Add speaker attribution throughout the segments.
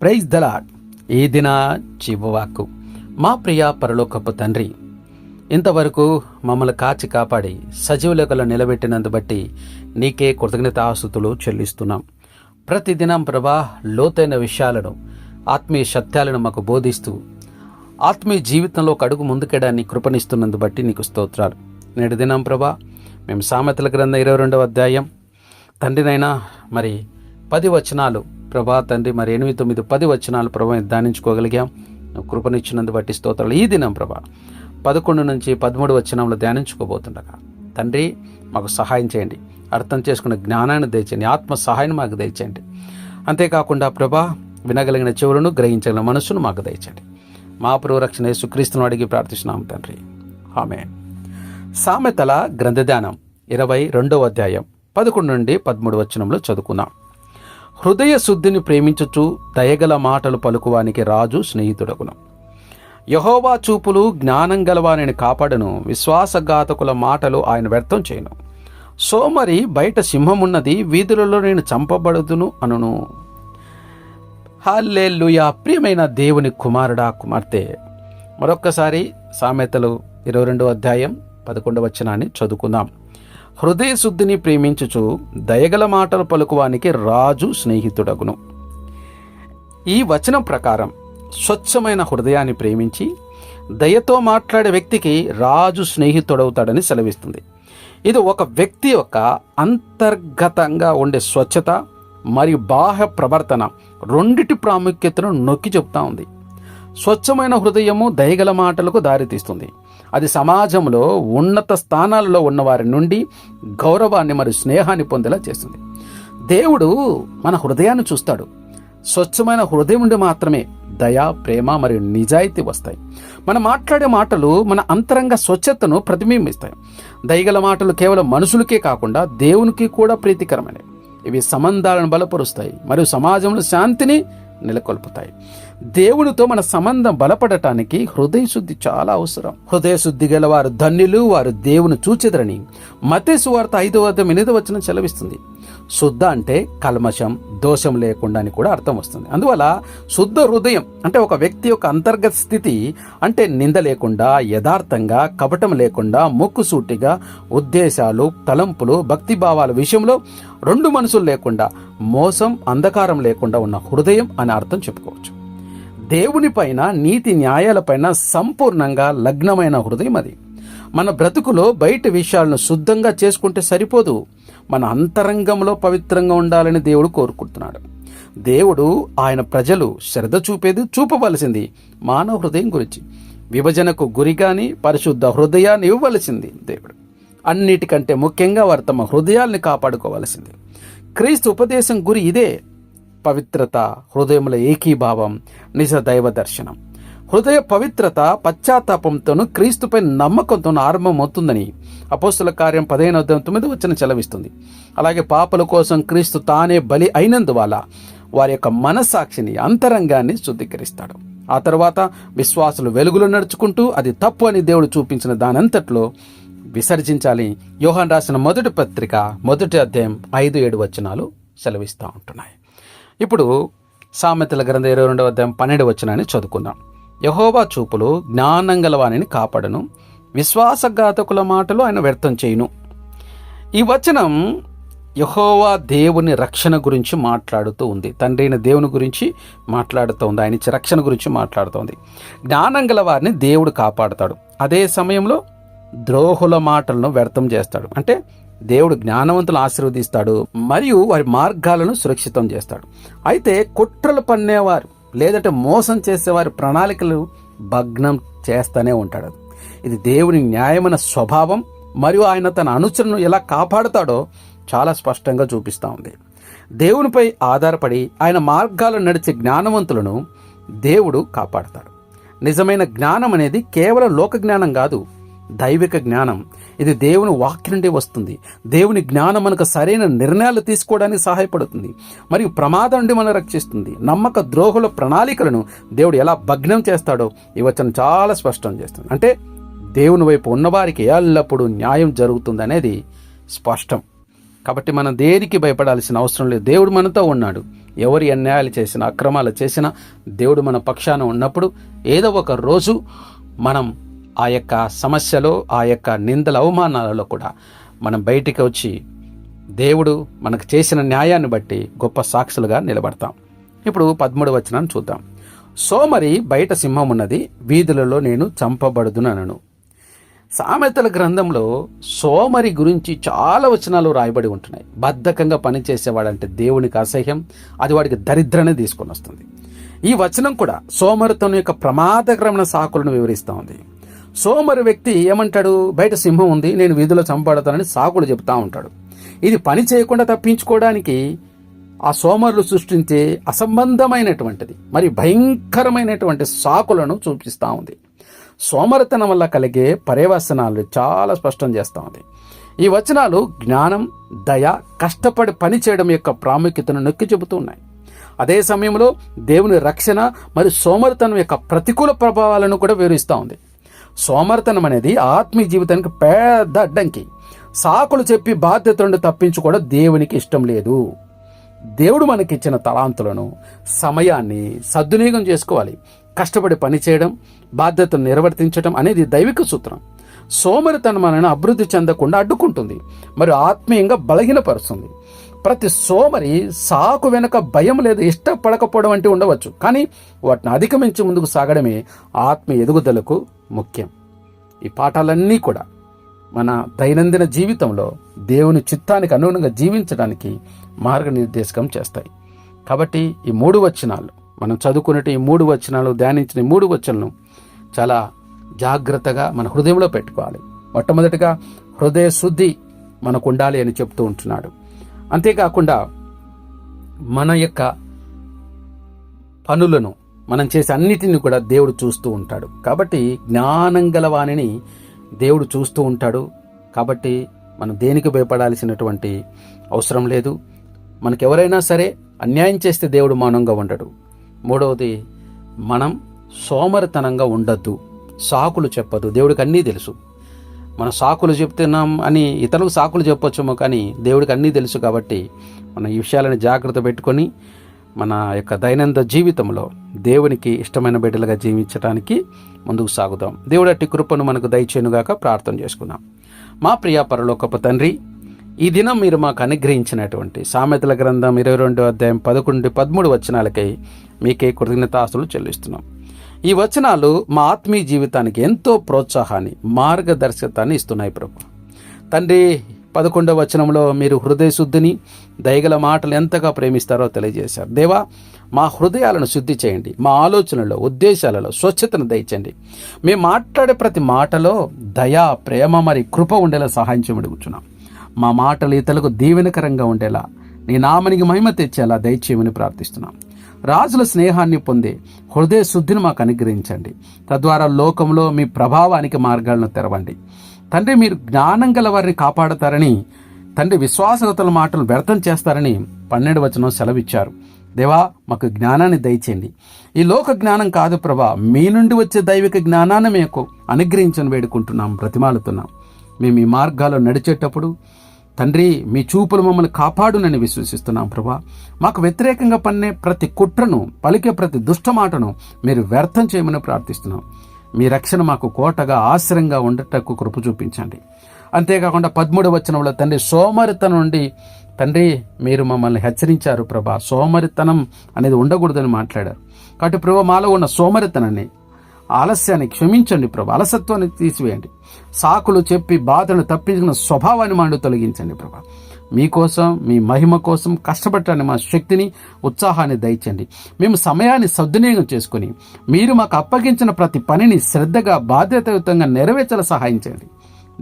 Speaker 1: Praise the Lord ఈ దిన చివవాకు మా ప్రియ పరలోకపు తండ్రి ఇంతవరకు మమ్మల్ని కాచి కాపాడి సజీవులకలు నిలబెట్టినందు బట్టి నీకే కృతజ్ఞతాస్తుతులు చెల్లిస్తున్నాం. ప్రతిదినం ప్రభా లోతైన విషయాలను ఆత్మీయ సత్యాలను మాకు బోధిస్తూ ఆత్మీయ జీవితంలో ఒక అడుగు ముందుకెడాన్ని కృపణిస్తున్నందు బట్టి నీకు స్తోత్రాలు. నేడు దినం ప్రభా మేము సామెతల గ్రంథం ఇరవై రెండవ అధ్యాయం. తండ్రినైనా మరి పది వచనాలు ప్రభా తండ్రి మరి ఎనిమిది తొమ్మిది పది వచనాలు ప్రభా ధ్యానించుకోగలిగాం. నువ్వు కృపనిచ్చినందు బట్టి స్తోత్రాలు ఈ దినం ప్రభా. పదకొండు నుంచి పదమూడు వచనంలో ధ్యానించుకోబోతుండగా తండ్రి మాకు సహాయం చేయండి. అర్థం చేసుకున్న జ్ఞానాన్ని దయచేయండి. ఆత్మ సహాయం మాకు దయచేయండి. అంతేకాకుండా ప్రభా వినగలిగిన చెవులను గ్రహించగలిగిన మనస్సును మాకు దయచేయండి. మా రక్షణ యేసుక్రీస్తును అడిగి ప్రార్థిస్తున్నాం తండ్రి. ఆమె సామెతల గ్రంథధ్యానం ఇరవై రెండవ అధ్యాయం పదకొండు నుండి పదమూడు వచనంలో చదువుకున్నాం హృదయ శుద్ధిని ప్రేమించుచు దయగల మాటలు పలుకువానికి రాజు స్నేహితుడగును. యహోవా చూపులు జ్ఞానం గలవానిని కాపాడను విశ్వాసఘాతకుల మాటలు ఆయన వ్యర్థం చేయను. సోమరి బయట సింహమున్నది వీధులలో నేను చంపబడుదును అనును. హల్లెల్లుయా ప్రియమైన దేవుని కుమారుడా కుమార్తె! మరొక్కసారి సామెతలు ఇరవై రెండో అధ్యాయం పదకొండవ వచనాన్ని చదువుకుందాం. హృదయ శుద్ధిని ప్రేమించుచు దయగల మాటలు పలుకువానికి రాజు స్నేహితుడగును. ఈ వచనం ప్రకారం స్వచ్ఛమైన హృదయాన్ని ప్రేమించి దయతో మాట్లాడే వ్యక్తికి రాజు స్నేహితుడవుతాడని సెలవిస్తుంది. ఇది ఒక వ్యక్తి యొక్క అంతర్గతంగా ఉండే స్వచ్ఛత మరియు బాహ్య ప్రవర్తన రెండిటి ప్రాముఖ్యతను నొక్కి చెప్తా ఉంది. స్వచ్ఛమైన హృదయము దయగల మాటలకు దారితీస్తుంది. అది సమాజంలో ఉన్నత స్థానాలలో ఉన్నవారి నుండి గౌరవాన్ని మరియు స్నేహాన్ని పొందేలా చేస్తుంది. దేవుడు మన హృదయాన్ని చూస్తాడు. స్వచ్ఛమైన హృదయం నుండి మాత్రమే దయ ప్రేమ మరియు నిజాయితీ వస్తాయి. మనం మాట్లాడే మాటలు మన అంతరంగ స్వచ్ఛతను ప్రతిబింబిస్తాయి. దయగల మాటలు కేవలం మనుషులకే కాకుండా దేవునికి కూడా ప్రీతికరమైనవి. ఇవి సంబంధాలను బలపరుస్తాయి మరియు సమాజంలో శాంతిని నెలకొల్పుతాయి. దేవునితో మన సంబంధం బలపడటానికి హృదయ శుద్ధి చాలా అవసరం. హృదయ శుద్ధి గల వారు ధన్యులు వారు దేవుని చూచెదరని మతేసు వార్త ఐదో వద్ద ఎనిమిది వచ్చిన చెలవిస్తుంది శుద్ధ అంటే కల్మషం దోషం లేకుండా అని కూడా అర్థం వస్తుంది. అందువల్ల శుద్ధ హృదయం అంటే ఒక వ్యక్తి యొక్క అంతర్గత స్థితి అంటే నింద లేకుండా యథార్థంగా కపటం లేకుండా మొక్కుసూటిగా ఉద్దేశాలు తలంపులు భక్తిభావాల విషయంలో రెండు మనసులు లేకుండా మోసం అంధకారం లేకుండా ఉన్న హృదయం అని అర్థం చెప్పుకోవచ్చు. దేవునిపైన నీతి న్యాయాలపైన సంపూర్ణంగా లగ్నమైన హృదయం అది. మన బ్రతుకులో బయట విషయాలను శుద్ధంగా చేసుకుంటే సరిపోదు. మన అంతరంగంలో పవిత్రంగా ఉండాలని దేవుడు కోరుకుంటున్నాడు. దేవుడు ఆయన ప్రజలు శ్రద్ధ చూపేది చూపవలసింది మానవ హృదయం గురించి. విభజనకు గురి కానీ పరిశుద్ధ హృదయాన్ని ఇవ్వవలసింది దేవుడు. అన్నిటికంటే ముఖ్యంగా వారు తమ హృదయాల్ని కాపాడుకోవలసింది. క్రీస్తు ఉపదేశం గురి ఇదే. పవిత్రత హృదయముల ఏకీభావం నిజ దైవ దర్శనం. హృదయ పవిత్రత పశ్చాత్తాపంతోనూ క్రీస్తుపై నమ్మకంతో ఆరంభమవుతుందని అపోస్తుల కార్యం పదిహేను తొమ్మిది వచ్చిన చెలవిస్తుంది. అలాగే పాపల కోసం క్రీస్తు తానే బలి అయినందువల్ల వారి యొక్క మనస్సాక్షిని అంతరంగాన్ని శుద్ధీకరిస్తాడు. ఆ తర్వాత విశ్వాసులు వెలుగులో నడుచుకుంటూ అది తప్పు అని దేవుడు చూపించిన దానంతట్లో విసర్జించాలి. యోహాన్ రాసిన మొదటి పత్రిక మొదటి అధ్యాయం ఐదు ఏడు వచనాలు సెలవిస్తూ ఉంటున్నాయి. ఇప్పుడు సామెతల గ్రంథ ఇరవై రెండవ అధ్యాయం పన్నెండు వచనాన్ని చదువుకుందాం. యహోవా చూపులు జ్ఞానం గలవానిని కాపాడను విశ్వాసఘాతకుల మాటలు ఆయన వ్యర్థం చేయును. ఈ వచనం యహోవా దేవుని రక్షణ గురించి మాట్లాడుతూ ఉంది. తండ్రి అయిన దేవుని గురించి మాట్లాడుతూ ఉంది. ఆయన ఇచ్చే రక్షణ గురించి మాట్లాడుతోంది జ్ఞానం గల వారిని దేవుడు కాపాడుతాడు. అదే సమయంలో ద్రోహుల మాటలను వ్యర్థం చేస్తాడు. అంటే దేవుడు జ్ఞానవంతులను ఆశీర్వదిస్తాడు మరియు వారి మార్గాలను సురక్షితం చేస్తాడు. అయితే కుట్రలు పన్నేవారు లేదంటే మోసం చేసేవారి ప్రణాళికలు భగ్నం చేస్తూనే ఉంటాడు. ఇది దేవుని న్యాయమైన స్వభావం మరియు ఆయన తన అనుచరులను ఎలా కాపాడుతాడో చాలా స్పష్టంగా చూపిస్తూ ఉంది. దేవునిపై ఆధారపడి ఆయన మార్గాలను నడిచే జ్ఞానవంతులను దేవుడు కాపాడతాడు. నిజమైన జ్ఞానం అనేది కేవలం లోక జ్ఞానం కాదు దైవిక జ్ఞానం. ఇది దేవుని వాక్యం నుండి వస్తుంది. దేవుని జ్ఞానం మనకు సరైన నిర్ణయాలు తీసుకోవడానికి సహాయపడుతుంది. మరియు ప్రమాదం నుండి మనం రక్షిస్తుంది. నమ్మక ద్రోహుల ప్రణాళికలను దేవుడు ఎలా భగ్నం చేస్తాడో ఈ వచనం చాలా స్పష్టం చేస్తుంది. అంటే దేవుని వైపు ఉన్నవారికి ఎల్లప్పుడూ న్యాయం జరుగుతుంది అనేది స్పష్టం. కాబట్టి మనం దేనికి భయపడాల్సిన అవసరం లేదు. దేవుడు మనతో ఉన్నాడు. ఎవరి అన్యాయాలు చేసినా అక్రమాలు చేసినా దేవుడు మన పక్షాన ఉన్నప్పుడు ఏదో ఒక రోజు మనం ఆ యొక్క సమస్యలో ఆ యొక్క నిందల అవమానాలలో కూడా మనం బయటికి వచ్చి దేవుడు మనకు చేసిన న్యాయాన్ని బట్టి గొప్ప సాక్షులుగా నిలబడతాం. ఇప్పుడు పదమూడు వచనాన్ని చూద్దాం. సోమరి బయట సింహం ఉన్నది వీధులలో నేను చంపబడుదునను సామెతల గ్రంథంలో సోమరి గురించి చాలా వచనాలు రాయబడి ఉంటున్నాయి. బద్ధకంగా పనిచేసేవాడంటే దేవునికి అసహ్యం అది వాడికి దరిద్రనే తీసుకొని వస్తుంది. ఈ వచనం కూడా సోమరితను యొక్క ప్రమాదకరమైన సాకులను వివరిస్తూ ఉంది. సోమరి వ్యక్తి ఏమంటాడు? బయట సింహం ఉంది నేను వీధిలో చంపబడతానని సాకులు చెప్తా ఉంటాడు. ఇది పని చేయకుండా తప్పించుకోవడానికి ఆ సోమరులు సృష్టించే అసంబంధమైనటువంటిది మరి భయంకరమైనటువంటి సాకులను చూపిస్తూ ఉంది. సోమరితనం వల్ల కలిగే పర్యవసనాలు చాలా స్పష్టం చేస్తూ ఉంది. ఈ వచనాలు జ్ఞానం దయ కష్టపడి పని చేయడం యొక్క ప్రాముఖ్యతను నొక్కి చెబుతూ ఉన్నాయి. అదే సమయంలో దేవుని రక్షణ మరియు సోమరితనం యొక్క ప్రతికూల ప్రభావాలను కూడా వివరిస్తూ ఉంది. సోమరితనం అనేది ఆత్మీయ జీవితానికి పెద్ద అడ్డంకి. సాకులు చెప్పి బాధ్యతలను తప్పించుకోవడం దేవునికి ఇష్టం లేదు. దేవుడు మనకిచ్చిన తలాంతులను సమయాన్ని సద్వినియోగం చేసుకోవాలి. కష్టపడి పనిచేయడం బాధ్యతను నిర్వర్తించడం అనేది దైవిక సూత్రం. సోమరితనం మనను అభివృద్ధి చెందకుండా అడ్డుకుంటుంది. మరియు ఆత్మీయంగా బలహీనపరుస్తుంది. ప్రతి సోమరి సాకు వెనుక భయం లేదా ఇష్టపడకపోవడం అంటే ఉండవచ్చు. కానీ వాటిని అధిగమించి ముందుకు సాగడమే ఆత్మ ఎదుగుదలకు ముఖ్యం. ఈ పాఠాలన్నీ కూడా మన దైనందిన జీవితంలో దేవుని చిత్తానికి అనుగుణంగా జీవించడానికి మార్గనిర్దేశకం చేస్తాయి. కాబట్టి ఈ మూడు వచనాలు మనం చదువుకున్నట్టు ఈ మూడు వచనాలు ధ్యానించిన మూడు వచనాలను చాలా జాగ్రత్తగా మన హృదయంలో పెట్టుకోవాలి. మొట్టమొదటిగా హృదయ శుద్ధి మనకు ఉండాలి అని చెప్తూ ఉంటున్నాడు. అంతేకాకుండా మన యొక్క పనులను మనం చేసే అన్నిటిని కూడా దేవుడు చూస్తూ ఉంటాడు. కాబట్టి జ్ఞానం గల వాణిని దేవుడు చూస్తూ ఉంటాడు. కాబట్టి మనం దేనికి భయపడాల్సినటువంటి అవసరం లేదు. మనకెవరైనా సరే అన్యాయం చేస్తే దేవుడు మౌనంగా ఉండడు. మూడవది మనం సోమరితనంగా ఉండద్దు. సాకులు చెప్పదు. దేవుడికి అన్నీ తెలుసు. మన సాకులు చెప్తున్నాం అని ఇతరులకు సాకులు చెప్పొచ్చేమో కానీ దేవుడికి అన్నీ తెలుసు కాబట్టి మన ఈ విషయాలను జాగ్రత్త పెట్టుకొని మన యొక్క దైనందిన జీవితంలో దేవునికి ఇష్టమైన బిడ్డలుగా జీవించడానికి ముందుకు సాగుదాం. దేవుడు అట్టి కృపను మనకు దయచేనుగాక ప్రార్థన చేసుకుందాం. మా ప్రియ పరలోకపు తండ్రి ఈ దినం మీరు మాకు అనుగ్రహించినటువంటి సామెతల గ్రంథం ఇరవై రెండో అధ్యాయం పదకొండు పదమూడు వచనాలకై మీకే కృతజ్ఞతాస్తులు చెల్లిస్తున్నాం. ఈ వచనాలు మా ఆత్మీయ జీవితానికి ఎంతో ప్రోత్సాహాన్ని మార్గదర్శకతాన్ని ఇస్తున్నాయి ప్రభు. తండ్రి పదకొండవ వచనంలో మీరు హృదయ శుద్ధిని దయగల మాటలు ఎంతగా ప్రేమిస్తారో తెలియజేశారు. దేవా మా హృదయాలను శుద్ధి చేయండి. మా ఆలోచనలో ఉద్దేశాలలో స్వచ్ఛతను దయచండి. మేము మాట్లాడే ప్రతి మాటలో దయ ప్రేమ మరి కృప ఉండేలా సహాయం చేయమని అడుగుచున్నాం మా మాటలు ఇతరులకు దీవెనకరంగా ఉండేలా నీ నామనికి మహిమ తెచ్చేలా దయచేయమని ప్రార్థిస్తున్నాం. రాజుల స్నేహాన్ని పొందే హృదయ శుద్ధిని మాకు అనుగ్రహించండి. తద్వారా లోకంలో మీ ప్రభావానికి మార్గాలను తెరవండి. తండ్రి మీరు జ్ఞానం గల వారిని కాపాడతారని తండ్రి విశ్వాసగతల మాటలు వ్యర్థం చేస్తారని పన్నెండు వచనం సెలవిచ్చారు. దేవా మాకు జ్ఞానాన్ని దయచేయండి. ఈ లోక జ్ఞానం కాదు ప్రభా మీ నుండి వచ్చే దైవిక జ్ఞానాన్ని మేము అనుగ్రహించని వేడుకుంటున్నాం బ్రతిమాలుతున్నాం. మేము ఈ మార్గాల్లో నడిచేటప్పుడు తండ్రి మీ చూపులు మమ్మల్ని కాపాడునని విశ్వసిస్తున్నాం ప్రభా. మాకు వ్యతిరేకంగా పన్నే ప్రతి కుట్రను పలికే ప్రతి దుష్ట మాటను మీరు వ్యర్థం చేయమని ప్రార్థిస్తున్నాం. మీ రక్షణ మాకు కోటగా ఆశ్రయంగా ఉండటకు కృప చూపించండి. అంతేకాకుండా పదమూడవ వచనంలో తండ్రి సోమరితనం నుండి తండ్రి మీరు మమ్మల్ని హెచ్చరించారు ప్రభా. సోమరితనం అనేది ఉండకూడదని మాట్లాడారు. కాబట్టి ప్రభా మాలో ఉన్న సోమరితనాన్ని ఆలస్యాన్ని క్షమించండి ప్రభు అలసత్వాన్ని తీసివేయండి. సాకులు చెప్పి బాధను తప్పించుకున్న స్వభావాన్ని మాండు తొలగించండి ప్రభా. మీకోసం మీ మహిమ కోసం కష్టపడటాన్ని మా శక్తిని ఉత్సాహాన్ని దయచండి. మేము సమయాన్ని సద్వినియోగం చేసుకుని మీరు మాకు అప్పగించిన ప్రతి పనిని శ్రద్ధగా బాధ్యతాయుతంగా నెరవేర్చేలా సహాయం చేయండి.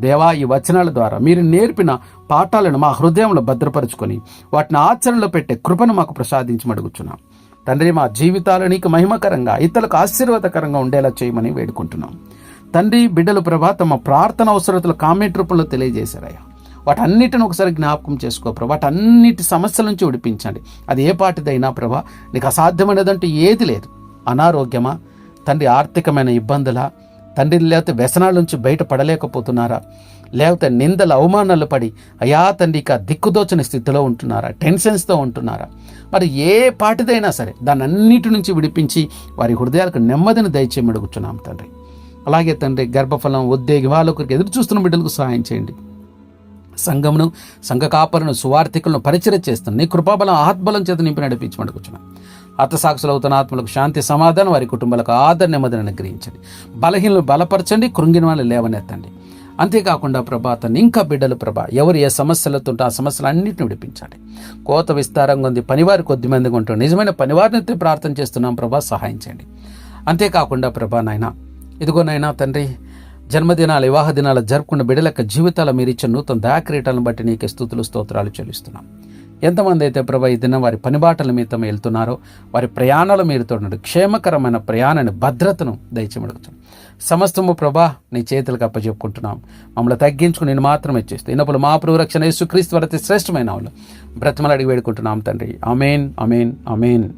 Speaker 1: దేవా ఈ వచనాల ద్వారా మీరు నేర్పిన పాఠాలను మా హృదయంలో భద్రపరుచుకొని వాటిని ఆచరణలో పెట్టే కృపను మాకు ప్రసాదించమడుగుచున్నాం తండ్రి మా జీవితాలు నీకు మహిమకరంగా ఇతరులకు ఆశీర్వాదకరంగా ఉండేలా చేయమని వేడుకుంటున్నాం. తండ్రి బిడ్డలు ప్రభా తమ ప్రార్థన అవసరతలు కామెంట్ రూపంలో తెలియజేశారయ్యా. వాటన్నిటిని ఒకసారి జ్ఞాపకం చేసుకో ప్రభా. వాటన్నిటి సమస్యల నుంచి విడిపించండి. అది ఏ పాటిదైనా ప్రభా నీకు అసాధ్యమైనదంటూ ఏది లేదు. అనారోగ్యమా? తండ్రి ఆర్థికమైన ఇబ్బందులా? తండ్రి లేకపోతే వ్యసనాల నుంచి బయటపడలేకపోతున్నారా? లేకపోతే నిందలు అవమానాలు పడి అయా తండ్రి ఇక దిక్కుదోచని స్థితిలో ఉంటున్నారా? టెన్షన్స్తో ఉంటున్నారా? మరి ఏ పాటిదైనా సరే దాన్ని అన్నిటి నుంచి విడిపించి వారి హృదయాలకు నెమ్మదిని దయచేయమని అడుగుతున్నాం తండ్రి. అలాగే తండ్రి గర్భఫలం ఉద్యోగి వాళ్ళొకరికి ఎదురు చూస్తున్న బిడ్డలకు సహాయం చేయండి. సంఘమును సంఘ కాపరును సువార్థికులను పరిచయం చేస్తాను నీ కృపాబలం ఆత్మలం చేత నింపి నడిపించమనుకుంటున్నాను అర్థసాక్షులు అవుతున్న ఆత్మలకు శాంతి సమాధానం వారి కుటుంబాలకు ఆదరణ నెమ్మదిని అనుగ్రహించండి. బలహీనలు బలపరచండి కృంగిన వాళ్ళు లేవనెత్తండి. అంతేకాకుండా ప్రభా తను ఇంకా బిడ్డలు ప్రభా ఎవరు ఏ సమస్యలతో ఆ సమస్యలు అన్నింటిని విడిపించాలి. కోత విస్తారంగా ఉంది పనివారి కొద్ది మందిగా ఉంటుంది నిజమైన పనివారిని ప్రార్థన చేస్తున్నాం ప్రభా సహాయం చేయండి. అంతేకాకుండా ప్రభా నాయన ఇదిగోనైనా తండ్రి జన్మదినాలు వివాహ దినాలు జరుపుకున్న బిడ్డల యొక్క జీవితాల మీరు ఇచ్చిన నూతన దయాక్రీటాలను బట్టి నీకు స్థుతులు స్తోత్రాలు చెల్లిస్తున్నాం. ఎంతమంది అయితే ప్రభా ఈ దినం వారి పనిబాటల మీద వెళ్తున్నారో వారి ప్రయాణాల మీరు క్షేమకరమైన ప్రయాణాన్ని భద్రతను దయచేమడుగుతాం సమస్తము ప్రభా నీ చేతులకు అప్పచెప్పుకుంటున్నాం మమ్మల్ని తగ్గించుకుని నేను మాత్రమే చేస్తూ ఇన్నప్పుడు మా ప్రభు రక్షణ యేసుక్రీస్తు వరతి శ్రేష్టమైన వాళ్ళు బ్రతమలు అడిగి వేడుకుంటున్నాం తండ్రి. అమేన్ అమేన్ అమేన్